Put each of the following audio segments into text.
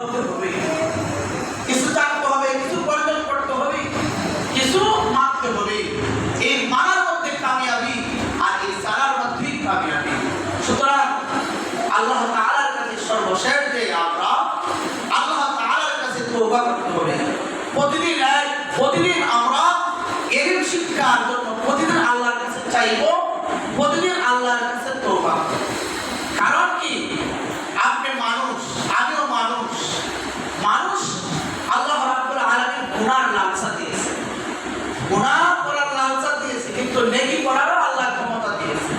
কিছু হবে, কিছু বর্জন করতে হবে, কিছু হবে। এই মানার মধ্যে কামিয়াবি আর এই সারার মধ্যেই কামিয়াবি। সুতরাং আল্লাহ তাআলার কাছে সর্বশেষ যে আমরা, আল্লাহ তাআলার কাছে হবে। প্রতিদিন প্রতিদিন আমরা এলিম শিক্ষার জন্য প্রতিদিন আল্লাহর কাছে চাইব, প্রতিদিন আল্লাহর কাছে গুনাহ করার লালসা দিয়েছে, কিন্তু নেকি করারও আল্লাহ ক্ষমতা দিয়েছে।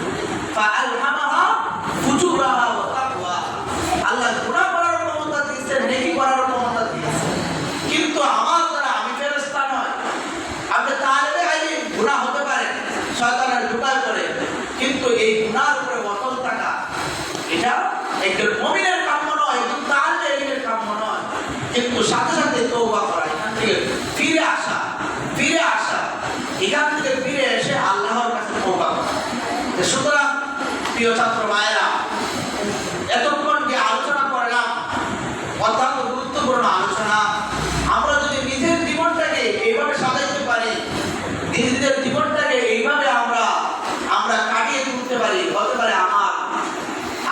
আল্লাহ গুনাহ করার ক্ষমতা দিয়েছে, নেকি করার ক্ষমতা দিয়েছে। কিন্তু আমার দ্বারা আমি ফেরেশতা নয় আপনি তাহলে গুনাহ হতে পারে, শয়তানের ঢুকায় করে কিন্তু এই গুনার উপরে অটল থাকা, এটা একজন মুমিনের কাম্য নয়, একজন তাহলে কাম্য নয়। কিন্তু সাথে সাথে তওবা করা, এখান থেকে ফিরে আসা সুতরাং, প্রিয় ছাত্র ভাইয়েরা, এতক্ষণ যে আলোচনা করলাম, অত্যন্ত গুরুত্বপূর্ণ আলোচনা, আমরা যদি নিজের জীবনটাকে এইভাবে সাজাইতে পারি, নিজেদের জীবনটাকে এইভাবে আমরা আমরা কাটিয়ে তুলতে পারি, হতে পারে আমার।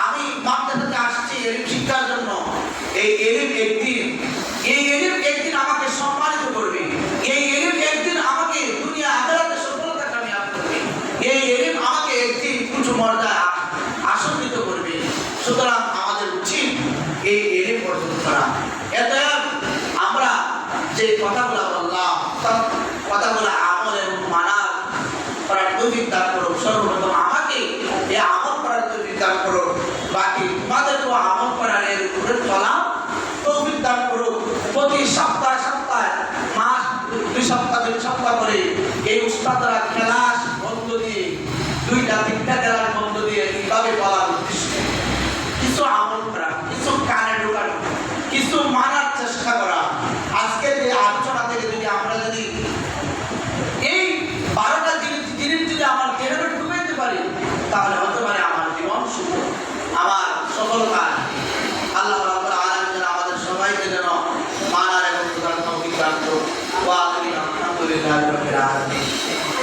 আমি মাদ্রাসাতে আসছি এলিম শিক্ষার জন্য, এই এলিম একদিন এই এলিম একদিন আমাকে সম্মানিত করবে এই এলিম একদিন আমাকে দুনিয়া আদালতে সফলতা কামিয়াব করবে এই এলিম আমাকে একদিন উঁচু মর্যাদা আসন্নিত করবে সুতরাং আমাদের উচিত এই এলিম অর্জন করা এত আমরা যে কথাগুলো বললাম কথাগুলো আমল এবং মানার উপরে চলা তৌফিক দান করো প্রতি সপ্তাহ সপ্তাহ, মাস, দুই সপ্তাহ দুই সপ্তাহ করে এই উস্তাদরা ক্লাস বন্ধ দিয়ে দুইটা তিনটা dell'albero grande